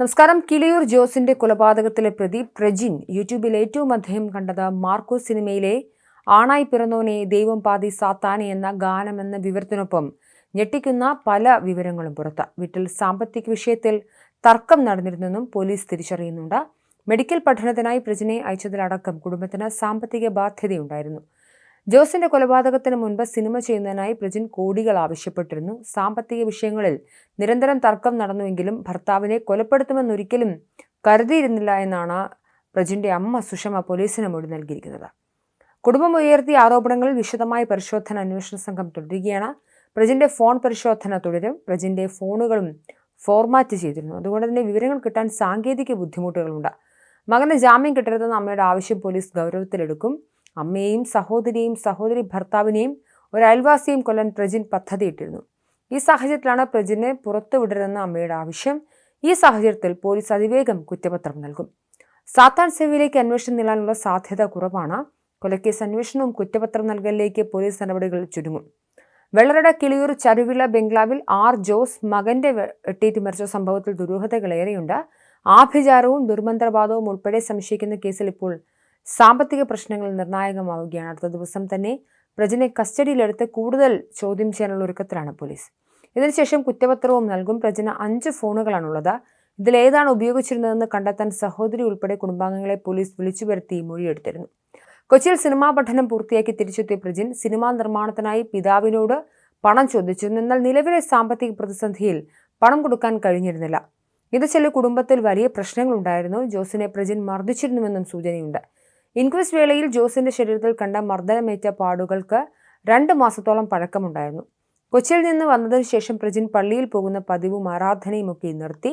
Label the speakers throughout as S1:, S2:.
S1: നമസ്കാരം. കിളിയൂർ ജോസിന്റെ കൊലപാതകത്തിലെ പ്രതി പ്രജിൻ യൂട്യൂബിൽ ഏറ്റവും അധികം കണ്ടത് മാർക്കോ സിനിമയിലെ ആണായി പിറന്നോനെ ദൈവം പാതി സാത്താനെ എന്ന ഗാനമെന്ന വിവരത്തിനൊപ്പം ഞെട്ടിക്കുന്ന പല വിവരങ്ങളും പുറത്ത്. വീട്ടിൽ സാമ്പത്തിക വിഷയത്തിൽ തർക്കം നടന്നിരുന്നെന്നും പോലീസ് തിരിച്ചറിയുന്നുണ്ട്. മെഡിക്കൽ പഠനത്തിനായി പ്രജിനെ അയച്ചതിലടക്കം കുടുംബത്തിന് സാമ്പത്തിക ബാധ്യതയുണ്ടായിരുന്നു. ജോസിന്റെ കൊലപാതകത്തിന് മുൻപ് സിനിമ ചെയ്യുന്നതിനായി പ്രജിൻ കോടികൾ ആവശ്യപ്പെട്ടിരുന്നു. സാമ്പത്തിക വിഷയങ്ങളിൽ നിരന്തരം തർക്കം നടന്നുവെങ്കിലും ഭർത്താവിനെ കൊലപ്പെടുത്തുമെന്നൊരിക്കലും കരുതിയിരുന്നില്ല എന്നാണ് പ്രജിന്റെ അമ്മ സുഷമ പോലീസിന് മൊഴി നൽകിയിരിക്കുന്നത്. കുടുംബം ഉയർത്തിയ ആരോപണങ്ങളിൽ വിശദമായ പരിശോധന അന്വേഷണ സംഘം തുടരുകയാണ്. പ്രജിന്റെ ഫോൺ പരിശോധന തുടരും. പ്രജിന്റെ ഫോണുകളും ഫോർമാറ്റ് ചെയ്തിരുന്നു. അതുകൊണ്ട് തന്നെ വിവരങ്ങൾ കിട്ടാൻ സാങ്കേതിക ബുദ്ധിമുട്ടുകളുണ്ട്. മകന് ജാമ്യം കിട്ടരുതെന്ന അമ്മയുടെ ആവശ്യം പോലീസ് ഗൗരവത്തിലെടുക്കും. അമ്മയെയും സഹോദരിയെയും സഹോദരി ഭർത്താവിനെയും ഒരു അയൽവാസിയെയും കൊല്ലാൻ പ്രജിൻ പദ്ധതിയിട്ടിരുന്നു. ഈ സാഹചര്യത്തിലാണ് പ്രജിനെ പുറത്തുവിടരുതെന്ന അമ്മയുടെ ആവശ്യം. ഈ സാഹചര്യത്തിൽ പോലീസ് അതിവേഗം കുറ്റപത്രം നൽകും. സാത്താൻ സേവയിലേക്ക് അന്വേഷണം നീളാനുള്ള സാധ്യത കുറവാണ്. കൊലക്കേസ് അന്വേഷണവും കുറ്റപത്രം നൽകലിലേക്ക് പോലീസ് നടപടികൾ ചുരുങ്ങും. വെള്ളരട കിളിയൂർ ചരുവിള ബംഗ്ലാവിൽ ആർ. ജോസ് മകന്റെ വെട്ടേറ്റ് മരിച്ച സംഭവത്തിൽ ദുരൂഹതകളേറെയുണ്ട്. ആഭിചാരവും ദുർമന്ത്രവാദവും ഉൾപ്പെടെ സംശയിക്കുന്ന കേസിൽ ഇപ്പോൾ സാമ്പത്തിക പ്രശ്നങ്ങൾ നിർണായകമാവുകയാണ്. അടുത്ത ദിവസം തന്നെ പ്രജനെ കസ്റ്റഡിയിലെടുത്ത് കൂടുതൽ ചോദ്യം ചെയ്യാനുള്ള ഒരുക്കത്തിലാണ് പോലീസ്. ഇതിനുശേഷം കുറ്റപത്രവും നൽകും. പ്രജന അഞ്ച് ഫോണുകളാണുള്ളത്. ഇതിലേതാണ് ഉപയോഗിച്ചിരുന്നതെന്ന് കണ്ടെത്താൻ സഹോദരി ഉൾപ്പെടെ കുടുംബാംഗങ്ങളെ പോലീസ് വിളിച്ചു വരുത്തി മൊഴിയെടുത്തിരുന്നു. കൊച്ചിയിൽ സിനിമാ പഠനം പൂർത്തിയാക്കി തിരിച്ചെത്തിയ പ്രജിൻ സിനിമാ നിർമ്മാണത്തിനായി പിതാവിനോട് പണം ചോദിച്ചു. എന്നാൽ നിലവിലെ സാമ്പത്തിക പ്രതിസന്ധിയിൽ പണം കൊടുക്കാൻ കഴിഞ്ഞിരുന്നില്ല. ഇത് ചില കുടുംബത്തിൽ വലിയ പ്രശ്നങ്ങളുണ്ടായിരുന്നു. ജോസിനെ പ്രജിൻ മർദ്ദിച്ചിരുന്നുവെന്നും സൂചനയുണ്ട്. ഇൻക്വസ്റ്റ് വേളയിൽ ജോസിന്റെ ശരീരത്തിൽ കണ്ട മർദ്ദനമേറ്റ പാടുകൾക്ക് രണ്ട് മാസത്തോളം പഴക്കമുണ്ടായിരുന്നു. കൊച്ചിയിൽ നിന്ന് വന്നതിന് ശേഷം പ്രജിൻ പള്ളിയിൽ പോകുന്ന പതിവും ആരാധനയും ഒക്കെ നിർത്തി.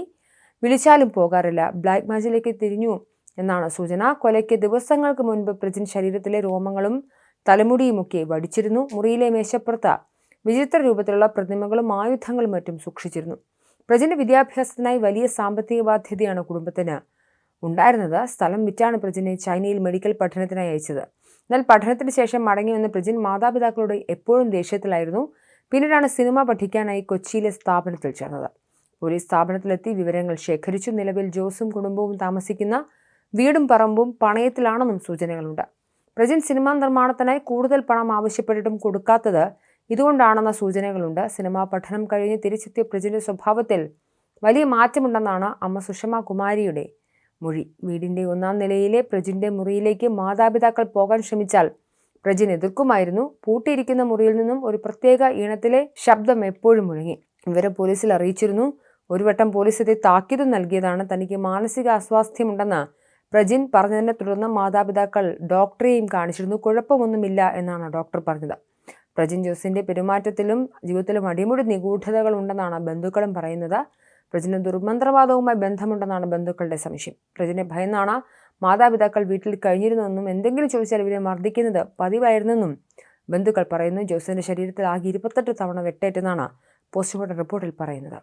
S1: വിളിച്ചാലും പോകാറില്ല. ബ്ലാക്ക് മാജിലേക്ക് തിരിഞ്ഞു എന്നാണ് സൂചന. കൊലയ്ക്ക് ദിവസങ്ങൾക്ക് മുൻപ് പ്രജിൻ ശരീരത്തിലെ രോമങ്ങളും തലമുടിയുമൊക്കെ വടിച്ചിരുന്നു. മുറിയിലെ മേശപ്പുറത്ത് വിചിത്ര രൂപത്തിലുള്ള പ്രതിമകളും ആയുധങ്ങളും മറ്റും സൂക്ഷിച്ചിരുന്നു. പ്രജിന്റെ വിദ്യാഭ്യാസത്തിനായി വലിയ സാമ്പത്തിക ബാധ്യതയാണ് കുടുംബത്തിന് ഉണ്ടായിരുന്നത് സ്ഥലം വിറ്റാണ് പ്രജിനെ ചൈനയിൽ മെഡിക്കൽ പഠനത്തിനായി അയച്ചത്. എന്നാൽ പഠനത്തിന് ശേഷം മടങ്ങി വന്ന പ്രജിൻ മാതാപിതാക്കളോട് എപ്പോഴും ദേഷ്യത്തിലായിരുന്നു. പിന്നീടാണ് സിനിമ പഠിക്കാനായി കൊച്ചിയിലെ സ്ഥാപനത്തിൽ ചേർന്നത്. പോലീസ് സ്ഥാപനത്തിലെത്തി വിവരങ്ങൾ ശേഖരിച്ചു. നിലവിൽ ജോസും കുടുംബവും താമസിക്കുന്ന വീടും പറമ്പും പണയത്തിലാണെന്നും സൂചനകളുണ്ട്. പ്രജിൻ സിനിമാ നിർമ്മാണത്തിനായി കൂടുതൽ പണം ആവശ്യപ്പെട്ടിട്ടും കൊടുക്കാത്തത് ഇതുകൊണ്ടാണെന്ന സൂചനകളുണ്ട്. സിനിമാ പഠനം കഴിഞ്ഞ് തിരിച്ചെത്തിയ പ്രജിന്റെ സ്വഭാവത്തിൽ വലിയ മാറ്റമുണ്ടെന്നാണ് അമ്മ സുഷമ കുമാരിയുടെ മൊഴി. വീടിന്റെ ഒന്നാം നിലയിലെ പ്രജിന്റെ മുറിയിലേക്ക് മാതാപിതാക്കൾ പോകാൻ ശ്രമിച്ചാൽ പ്രജിൻ എതിർക്കുമായിരുന്നു. പൂട്ടിയിരിക്കുന്ന മുറിയിൽ നിന്നും ഒരു പ്രത്യേക ഈണത്തിലെ ശബ്ദം എപ്പോഴും മുഴങ്ങി. ഇവരെ പോലീസിൽ അറിയിച്ചിരുന്നു. ഒരു വട്ടം പോലീസ് എത്തി താക്കീത് നൽകിയതാണ്. തനിക്ക് മാനസിക അസ്വാസ്ഥ്യമുണ്ടെന്ന് പ്രജിൻ പറഞ്ഞതിനെ തുടർന്ന് മാതാപിതാക്കൾ ഡോക്ടറെയും കാണിച്ചിരുന്നു. കുഴപ്പമൊന്നുമില്ല എന്നാണ് ഡോക്ടർ പറഞ്ഞത്. പ്രജിൻ ജോസിന്റെ പെരുമാറ്റത്തിലും ജീവിതത്തിലും അടിമുടി നിഗൂഢതകൾ ഉണ്ടെന്നാണ് ബന്ധുക്കളും പറയുന്നത്. പ്രജിന് ദുർമന്ത്രവാദവുമായി ബന്ധമുണ്ടെന്നാണ് ബന്ധുക്കളുടെ സംശയം. പ്രജിനെ ഭയന്നാണ് മാതാപിതാക്കൾ വീട്ടിൽ കഴിഞ്ഞിരുന്നുവെന്നും എന്തെങ്കിലും ചോദിച്ചാൽ ഇവരെ മർദ്ദിക്കുന്നത് പതിവായിരുന്നെന്നും ബന്ധുക്കൾ പറയുന്നു. ജോസിന്റെ ശരീരത്തിൽ ആകെ ഇരുപത്തെട്ട് തവണ വെട്ടേറ്റെന്നാണ് പോസ്റ്റ്മോർട്ടം റിപ്പോർട്ടിൽ പറയുന്നത്.